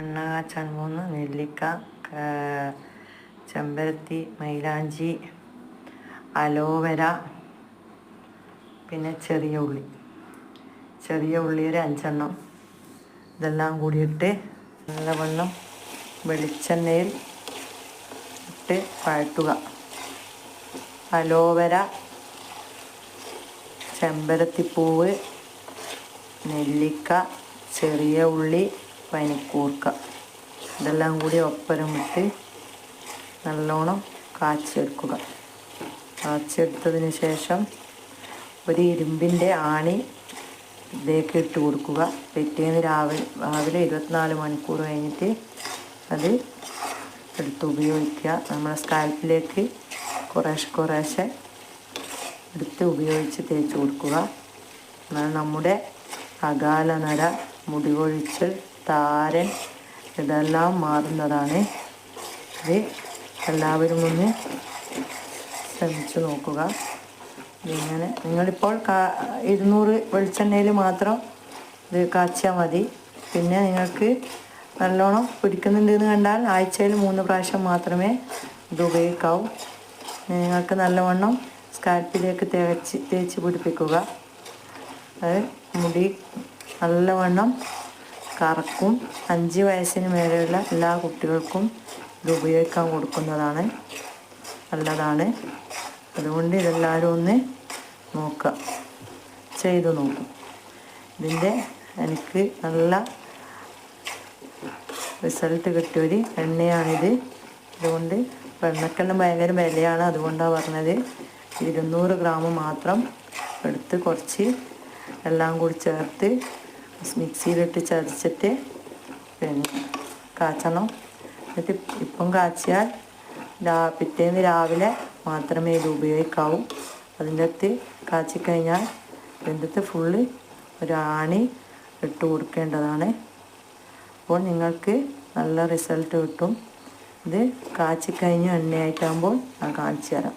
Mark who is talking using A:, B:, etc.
A: എണ്ണ കാച്ചാൻ മൂന്ന് നെല്ലിക്ക ചെമ്പരത്തി മൈലാഞ്ചി അലോവര പിന്നെ ചെറിയ ഉള്ളി. ചെറിയ ഉള്ളി ഒരു അഞ്ചെണ്ണം. ഇതെല്ലാം കൂടിയിട്ട് നല്ലവണ്ണം വെളിച്ചെണ്ണയിൽ ഇട്ട് വഴറ്റുക അലോവര ചെമ്പരത്തിപ്പൂവ് നെല്ലിക്ക ചെറിയ ഉള്ളി പനിക്കൂർക്ക. ഇതെല്ലാം കൂടി ഒപ്പരം ഇട്ട് നല്ലോണം കാച്ചെടുക്കുക കാച്ചെടുത്തതിന് ശേഷം ഒരു ഇരുമ്പിന്റെ ആണി ഇതിലേക്ക് ഇട്ട് കൊടുക്കുക. പിറ്റേന്ന് രാവിലെ രാവിലെ ഇരുപത്തിനാല് മണിക്കൂർ കഴിഞ്ഞിട്ട് അത് എടുത്ത് ഉപയോഗിക്കുക. നമ്മുടെ സ്കാൽപ്പിലേക്ക് കുറേശ്ശെ കുറേശ്ശെ എടുത്ത് ഉപയോഗിച്ച് തേച്ച് കൊടുക്കുക. എന്നാൽ നമ്മുടെ അകാല നര മുടികൊഴിച്ചൽ താരൻ ഇതെല്ലാം മാറുന്നതാണ്. ഇത് എല്ലാവരും ഒന്ന് ശ്രമിച്ചു നോക്കുക. ഇങ്ങനെ നിങ്ങളിപ്പോൾ കാ ഇരുന്നൂറ് വെളിച്ചെണ്ണയിൽ മാത്രം ഇത് കാച്ചാൽ മതി. പിന്നെ നിങ്ങൾക്ക് നല്ലോണം പിടിക്കുന്നുണ്ടെന്ന് കണ്ടാൽ ആഴ്ചയിൽ മൂന്ന് പ്രാവശ്യം മാത്രമേ ഇത് ഉപയോഗിക്കാവൂ. നിങ്ങൾക്ക് നല്ലവണ്ണം സ്കാൽപ്പിലേക്ക് തേച്ച് തേച്ച് പിടിപ്പിക്കുക. അത് മുടി നല്ലവണ്ണം കറക്കും. അഞ്ച് വയസ്സിന് മേലെയുള്ള എല്ലാ കുട്ടികൾക്കും ഇത് ഉപയോഗിക്കാൻ കൊടുക്കുന്നതാണ്. നല്ലതാണ്. അതുകൊണ്ട് ഇതെല്ലാവരും ഒന്ന് നോക്കുക. ചെയ്തു നോക്കും. ഇതിന്റെ എനിക്ക് നല്ല റിസൾട്ട് കിട്ടിയൊരു എണ്ണയാണിത്. അതുകൊണ്ട് വെണ്ണക്കെണ്ണ ഭയങ്കര വിലയാണ്. അതുകൊണ്ടാണ് പറഞ്ഞത്. ഇരുന്നൂറ് ഗ്രാം മാത്രം എടുത്ത് കുറച്ച് എല്ലാം കൂടി ചേർത്ത് മിക്സിയിലിട്ട് ചതച്ചിട്ട് പിന്നെ കാച്ചണം. എന്നിട്ട് ഇപ്പം കാച്ചിയാൽ രാ പിറ്റേന്ന് രാവിലെ മാത്രമേ ഇത് ഉപയോഗിക്കാവൂ. അതിന്റെ അകത്ത് കാച്ചിക്കഴിഞ്ഞാൽ അകത്ത് ഫുള്ള് ഒരാണി ഇട്ട് കൊടുക്കേണ്ടതാണ്. അപ്പോൾ നിങ്ങൾക്ക് നല്ല റിസൾട്ട് കിട്ടും. ഇത് കാച്ചിക്കഴിഞ്ഞ് എണ്ണയായിട്ടാകുമ്പോൾ ഞാൻ കാണിച്ചു തരാം.